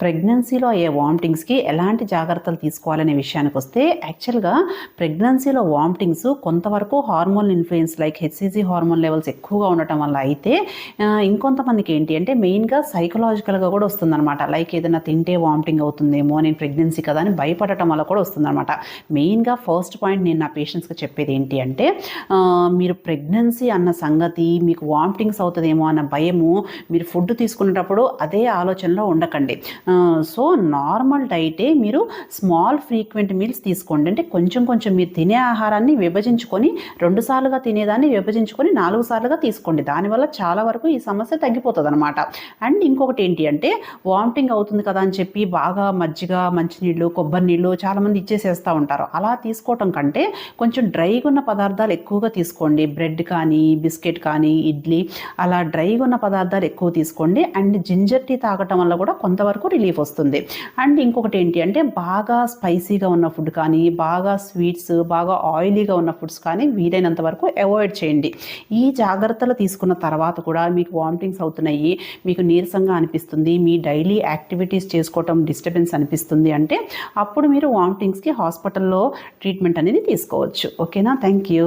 ప్రెగ్నెన్సీలో అయ్యే వామిటింగ్స్కి ఎలాంటి జాగ్రత్తలు తీసుకోవాలనే విషయానికి వస్తే యాక్చువల్గా ప్రెగ్నెన్సీలో వామిటింగ్స్ కొంతవరకు hormone influence like HCG hormone levels ఎక్కువగా ఉండటం వల్ల అయితే ఇంకొంతమందికి ఏంటి అంటే మెయిన్గా సైకలాజికల్గా కూడా వస్తుందన్నమాట. లైక్ ఏదైనా తింటే వామిటింగ్ అవుతుందేమో నేను ప్రెగ్నెన్సీ కదా అని భయపడటం వల్ల కూడా వస్తుందన్నమాట. మెయిన్గా ఫస్ట్ పాయింట్ నేను నా పేషెంట్స్కి చెప్పేది ఏంటి అంటే మీరు ప్రెగ్నెన్సీ అన్న సంగతి మీకు వామిటింగ్స్ అవుతుందేమో అన్న భయము మీరు ఫుడ్ తీసుకునేటప్పుడు అదే ఆలోచనలో ఉండకండి. సో నార్మల్ డైటే మీరు స్మాల్ ఫ్రీక్వెంట్ మీల్స్ తీసుకోండి. అంటే కొంచెం కొంచెం మీరు తినే ఆహారాన్ని విభజించుకొని రెండు సార్లుగా తినేదాన్ని విభజించుకొని నాలుగు సార్లుగా తీసుకోండి. దానివల్ల చాలా వరకు ఈ సమస్య తగ్గిపోతుంది అనమాట అండ్ ఇంకొకటి ఏంటి అంటే వామిటింగ్ అవుతుంది కదా అని చెప్పి బాగా మజ్జిగ మంచినీళ్ళు కొబ్బరి నీళ్ళు చాలామంది ఇచ్చేసేస్తూ ఉంటారు. అలా తీసుకోవటం కంటే కొంచెం డ్రైగా ఉన్న పదార్థాలు ఎక్కువగా తీసుకోండి. బ్రెడ్ కానీ బిస్కెట్ కానీ ఇడ్లీ అలా డ్రైగా ఉన్న పదార్థాలు ఎక్కువ తీసుకోండి. అండ్ జింజర్ టీ తాగటం వల్ల కూడా కొంతవరకు రిలీఫ్ వస్తుంది. అండ్ ఇంకొకటి ఏంటి అంటే బాగా స్పైసీగా ఉన్న ఫుడ్ కానీ బాగా స్వీట్స్ బాగా ఆయిలీగా ఉన్న ఫుడ్స్ కానీ వీలైనంత వరకు అవాయిడ్ చేయండి. ఈ జాగ్రత్తలు తీసుకున్న తర్వాత కూడా మీకు వామిటింగ్స్ అవుతున్నాయి మీకు నీరసంగా అనిపిస్తుంది మీ డైలీ యాక్టివిటీస్ చేసుకోవటం డిస్టర్బెన్స్ అనిపిస్తుంది అంటే అప్పుడు మీరు వామిటింగ్స్కి హాస్పిటల్లో ట్రీట్మెంట్ అనేది తీసుకోవచ్చు. ఓకేనా? Thank you.